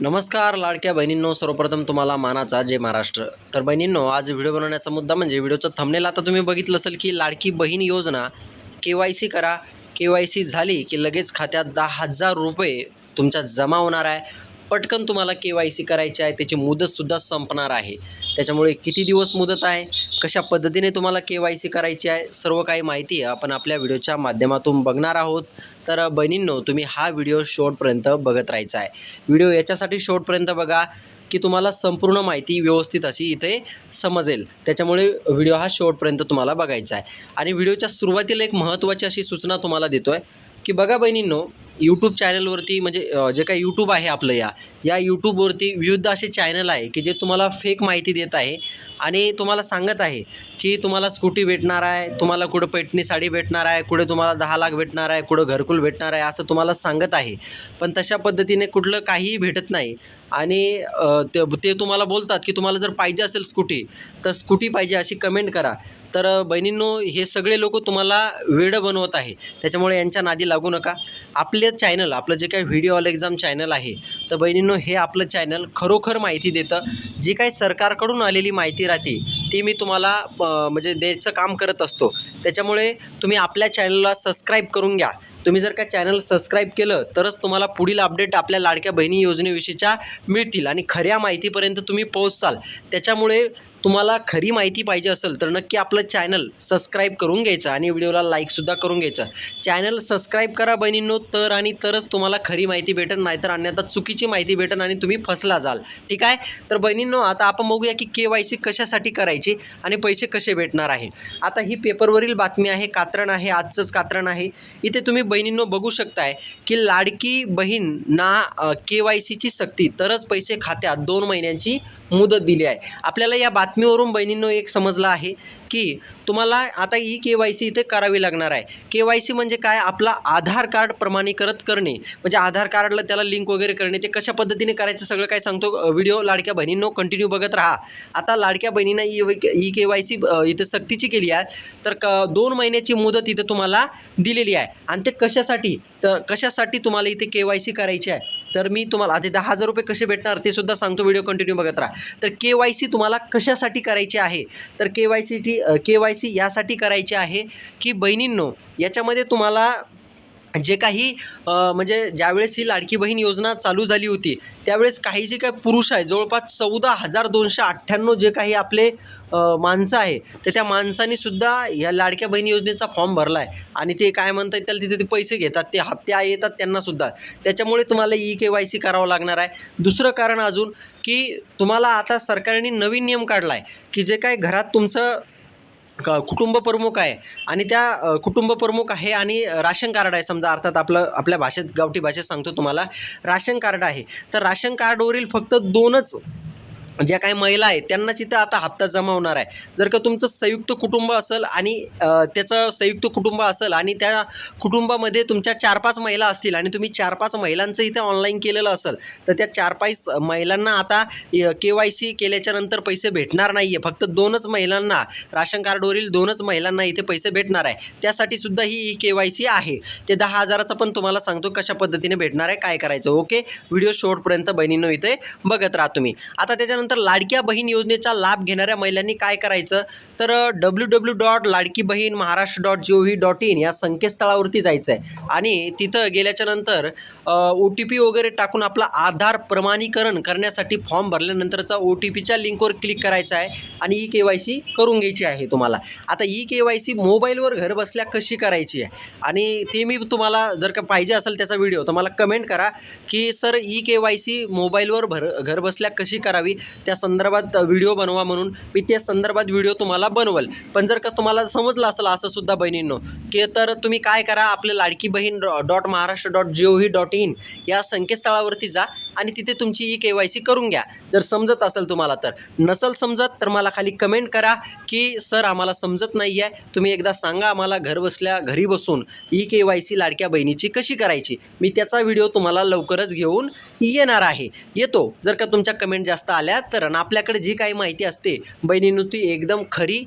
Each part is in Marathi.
नमस्कार लाडक्या बहिणींनो. सर्वप्रथम तुम्हाला मानाचा जय महाराष्ट्र. तर बहिणींनो आज व्हिडिओ बनवण्याचा मुद्दा म्हणजे व्हिडिओचं थंबनेल आता तुम्ही बघितलं असेल की लाडकी बहीण योजना के वाय सी करा. के वाय सी झाली की लगेच खात्यात दहा हजार रुपये तुमच्या जमा होणार आहे. पटकन तुम्हाला के वाय सी करायची आहे. त्याची मुदतसुद्धा संपणार आहे. त्याच्यामुळे किती दिवस मुदत आहे? कशा पद्धतीने तुम्हाला के वाय सी करायची आहे सर्व काही माहिती आपण आपल्या व्हिडिओच्या माध्यमातून बघणार आहोत. तर बहिणींनो तुम्ही हा व्हिडिओ शेवटपर्यंत बघत राहायचा आहे. व्हिडिओ याच्यासाठी शेवटपर्यंत बघा की तुम्हाला संपूर्ण माहिती व्यवस्थित अशी इथे समजेल. त्याच्यामुळे व्हिडिओ हा शेवटपर्यंत तुम्हाला बघायचा आहे. आणि व्हिडिओच्या सुरुवातीला एक महत्त्वाची अशी सूचना तुम्हाला देतो आहे की बघा बहिणींनो यूट्यूब चॅनलवरती म्हणजे जे काही यूट्यूब आहे आपलं या या यूट्यूबवरती विविध असे चॅनल आहे की जे तुम्हाला फेक माहिती देत आहे आणि तुम्हाला सांगत आहे की तुम्हाला स्कूटी भेटणार आहे तुम्हाला कुठं पैठणी साडी भेटणार आहे कुठे तुम्हाला दहा लाख भेटणार आहे कुठं घरकुल भेटणार आहे असं तुम्हाला सांगत आहे. पण तशा पद्धतीने कुठलं काहीही भेटत नाही आणि ते ते तुम्हाला बोलतात की तुम्हाला जर पाहिजे असेल स्कूटी तर स्कूटी पाहिजे अशी कमेंट करा. तर बहिणींनो हे सगळे लोक तुम्हाला वेडं बनवत आहे. त्याच्यामुळे यांच्या नादी लागू नका. आपले चॅनल आपलं जे काही व्हिडिओ ऑल एक्झाम चॅनल आहे तर बहिणींनो हे आपलं चॅनल खरोखर माहिती देतं. जी काही सरकारकडून आलेली माहिती राहते ती मी तुम्हाला म्हणजे द्यायचं काम करत असतो. त्याच्यामुळे तुम्ही आपल्या चॅनलला सबस्क्राईब करून घ्या. तुम्ही जर का चॅनल सबस्क्राईब केलं तरच तुम्हाला पुढील अपडेट आपल्या लाडक्या बहिणी योजनेविषयीच्या मिळतील आणि खऱ्या माहितीपर्यंत तुम्ही पोहोचाल. त्याच्यामुळे तुम्हाला खरी माहिती पाहिजे असेल तर नक्की आपलं चॅनल सबस्क्राईब करून घ्यायचं आणि व्हिडिओला लाईकसुद्धा करून घ्यायचं. चॅनल सबस्क्राईब करा बहिणींनो तर आणि तरच तुम्हाला खरी माहिती भेटेल नाहीतर अन्यथा चुकीची माहिती भेटेल आणि तुम्ही फसला जाल. ठीक आहे? तर बहिणींनो आता आपण बघूया की के वाय सी कशासाठी करायची आणि पैसे कसे भेटणार आहे. आता ही पेपरवरील बातमी आहे कात्रण आहे आजचंच कात्रण आहे. इथे तुम्ही बहिणींनो बघू शकताय की लाडकी बहीण ना के वाय सीची सक्ती तरच पैसे खात्यात दोन महिन्यांची मुदत दिली आहे. आपल्याला या बातमीवरून बहिणींनो एक समजलं आहे की तुम्हाला आता ई के वाय सी इथे करावी लागणार आहे. के वाय सी म्हणजे काय? आपला आधार कार्ड प्रमाणीकरण करणे. म्हणजे आधार कार्डला त्याला लिंक वगैरे करणे. ते कशा पद्धतीने करायचं सगळं काय सांगतो व्हिडिओ लाडक्या बहिणींनो. कंटिन्यू बघत राहा. आता लाडक्या बहिणींना E E K Y C इथे सक्तीची केली आहे. तर क दोन महिन्याची मुदत इथे तुम्हाला दिलेली आहे. आणि ते कशासाठी? तर कशासाठी तुम्हाला इथे के वाय सी करायची आहे? तर मी तुम्हाला आधी दहा हजार रुपये कसे भेटणार ते सुद्धा सांगतो. व्हिडिओ कंटिन्यू बघत राहा. तर के वाय सी तुम्हाला कशासाठी करायची आहे? तर K Y C T K Y C यासाठी करायची आहे की बहिणींनो याच्यामध्ये तुम्हाला जे काही म्हणजे ज्यावेळेस ही लाडकी बहीण योजना चालू झाली होती त्यावेळेस काही जे काही पुरुष आहे जवळपास चौदा हजार दोनशे अठ्ठ्याण्णव जे काही आपले माणसं आहे तर त्या माणसांनी सुद्धा या लाडक्या बहीण योजनेचा फॉर्म भरला आहे आणि ते काय म्हणतात त्याला तिथे ते पैसे घेतात ते हप्ते येतात त्यांना सुद्धा. त्याच्यामुळे तुम्हाला ई के वाय सी करावं लागणार आहे. दुसरं कारण अजून की तुम्हाला आता सरकारने नवीन नियम काढला आहे की जे काय घरात तुमचं क- कुटुंब प्रमुख आहे. आणि त्या कुटुंब प्रमुख आहे आणि राशन कार्ड आहे. समजा अर्थात आपलं आपल्या भाषेत गावठी भाषेत सांगतो तुम्हाला. राशन कार्ड आहे. तर राशन कार्डवरील फक्त दोनच ज्या काही महिला आहेत त्यांना तिथं आता हप्ता जमा होणार आहे. जर का तुमचं संयुक्त कुटुंब असेल आणि त्याचं संयुक्त कुटुंब असेल आणि त्या कुटुंबामध्ये तुमच्या चार पाच महिला असतील आणि तुम्ही चार पाच महिलांचं इथे ऑनलाईन केलेलं असेल तर त्या चार पाच महिलांना आता के वाय सी केल्याच्यानंतर पैसे भेटणार नाही आहे फक्त दोनच महिलांना राशन कार्डवरील दोनच महिलांना इथे पैसे भेटणार आहे. त्यासाठी सुद्धा ही के वाय सी आहे. ते दहा हजाराचं पण तुम्हाला सांगतो कशा पद्धतीने भेटणार आहे काय करायचं ओके? व्हिडिओ शेवटपर्यंत बहिणींनो इथे बघत राहा तुम्ही. आता त्याच्यानंतर लाडक्या बहीण योजनेचा लाभ घेणाऱ्या महिलांनी काय करायचं? तर W W dot Ladki Bahin Maharashtra dot G O V dot in या संकेतस्थळावरती जायचं आहे आणि तिथं गेल्याच्यानंतर ओ टी पी वगैरे टाकून आपला आधार प्रमाणीकरण करण्यासाठी फॉर्म भरल्यानंतरचा ओ टी पीच्या लिंकवर क्लिक करायचा आहे आणि ई के वाय सी करून घ्यायची आहे तुम्हाला. आता ई के वाय सी मोबाईलवर घर बसल्या कशी करायची आहे? आणि ते मी तुम्हाला जर का पाहिजे असेल त्याचा व्हिडिओ तर मला कमेंट करा की sir E K Y C मोबाईलवर भर घर बसल्या कशी करावी? त्या संदर्भात व्हिडिओ बनवा म्हणून मी त्या संदर्भात व्हिडिओ तुम्हाला बनवल. पण जर का तुम्हाला समजलं असेल असं सुद्धा बहिणींनो की तर तुम्ही काय करा आपलं लाडकी बहीण dot Maharashtra dot G O V dot in या संकेतस्थळावरती जा आणि तिथे तुमची ई के वाय सी करून घ्या. जर समजत असेल तुम्हाला तर. नसल समजत तर मला खाली कमेंट करा की सर आम्हाला समजत नाही आहे तुम्ही एकदा सांगा आम्हाला घर बसल्या घरी बसून ई के वाय सी लाडक्या बहिणीची कशी करायची? मी त्याचा व्हिडिओ तुम्हाला लवकरच घेऊन येणार आहे. येतो. जर का तुमच्या कमेंट जास्त आल्या तर आणि आपल्याकडे जी काही माहिती असते बहिणीनं ती एकदम खरी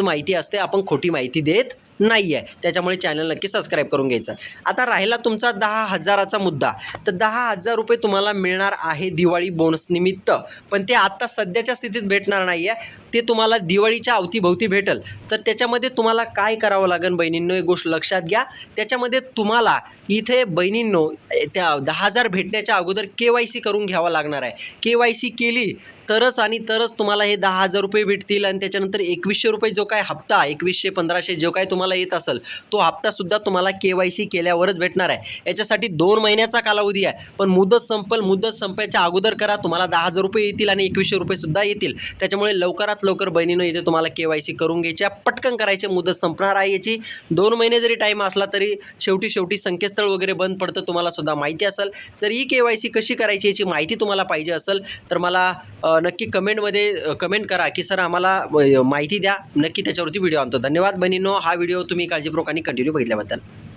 माहिती असते. आपण खोटी माहिती देत नाही आहे त्याच्यामुळे चॅनल नक्की सबस्क्राईब करून घ्यायचं. आता राहिला तुमचा दहा हजाराचा मुद्दा. तर दहा हजार रुपये तुम्हाला मिळणार आहे दिवाळी बोनस निमित्त. पण ते आत्ता सध्याच्या स्थितीत भेटणार नाही आहे ते तुम्हाला दिवाळीच्या अवतीभवती भेटेल. तर त्याच्यामध्ये तुम्हाला काय करावं लागेल बहिणींनो? एक गोष्ट लक्षात घ्या. त्याच्यामध्ये तुम्हाला इथे बहिणींनो त्या दहा हजार भेटण्याच्या अगोदर के वाय सी करून घ्यावा लागणार आहे. के वाय सी केली तरच आणि तरच तुम्हाला हे दहा हजार रुपये भेटतील आणि त्याच्यानंतर एकवीसशे रुपये जो काय हप्ता एकवीसशे पंधराशे जो काय तुम्हाला येत असेल तो हप्तासुद्धा तुम्हाला के वाय सी केल्यावरच भेटणार आहे. याच्यासाठी दोन महिन्याचा कालावधी आहे. पण मुदत संपल मुदत संपायच्या अगोदर करा तुम्हाला दहा हजार रुपये येतील आणि एकवीसशे रुपयेसुद्धा येतील. त्याच्यामुळे लवकरात लवकर बहिणीनं इथे तुम्हाला के वाय सी करून घ्यायची पटकन करायची मुदत संपणार आहे याची. दोन महिने जरी टाईम असला तरी शेवटी शेवटी संकेतस्थळ वगैरे बंद पडतं तुम्हाला सुद्धा माहिती असेल. तर ही के वाय सी कशी करायची याची माहिती तुम्हाला पाहिजे असेल तर मला नक्की कमेंटमध्ये कमेंट करा की सर आम्हाला माहिती द्या. नक्की त्याच्यावरती व्हिडिओ आणतो. धन्यवाद बहिणीनो. हा व्हिडिओ तुम्ही काळजीपूर्वक आणि कंटिन्यू बघितल्याबद्दल.